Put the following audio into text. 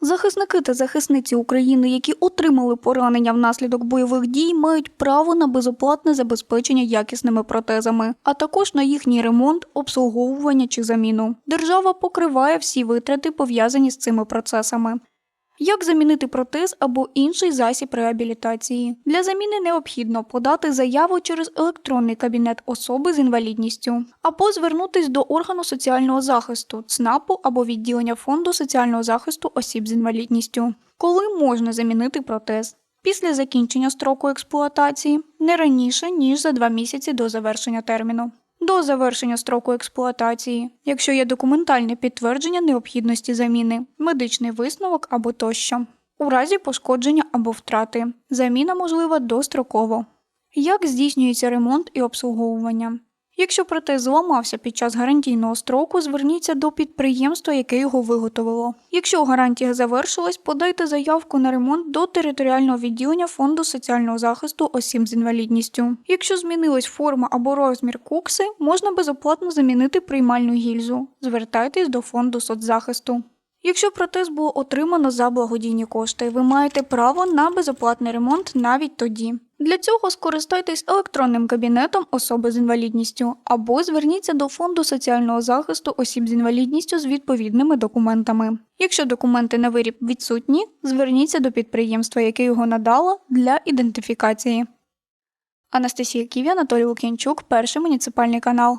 Захисники та захисниці України, які отримали поранення внаслідок бойових дій, мають право на безоплатне забезпечення якісними протезами, а також на їхній ремонт, обслуговування чи заміну. Держава покриває всі витрати, пов'язані з цими процесами. Як замінити протез або інший засіб реабілітації? Для заміни необхідно подати заяву через електронний кабінет особи з інвалідністю або звернутись до органу соціального захисту ЦНАПу або відділення фонду соціального захисту осіб з інвалідністю. Коли можна замінити протез? Після закінчення строку експлуатації не раніше ніж за два місяці до завершення терміну. До завершення строку експлуатації, якщо є документальне підтвердження необхідності заміни, медичний висновок або тощо. У разі пошкодження або втрати. Заміна можлива достроково. Як здійснюється ремонт і обслуговування? Якщо протез зламався під час гарантійного строку, зверніться до підприємства, яке його виготовило. Якщо гарантія завершилась, подайте заявку на ремонт до територіального відділення Фонду соціального захисту осіб з інвалідністю. Якщо змінилась форма або розмір кукси, можна безоплатно замінити приймальну гільзу. Звертайтесь до фонду соцзахисту. Якщо протез було отримано за благодійні кошти, ви маєте право на безоплатний ремонт навіть тоді. Для цього скористайтесь електронним кабінетом особи з інвалідністю або зверніться до фонду соціального захисту осіб з інвалідністю з відповідними документами. Якщо документи на виріб відсутні, зверніться до підприємства, яке його надало для ідентифікації. Анастасія Ківі, Анатолій Лук'янчук, перший муніципальний канал.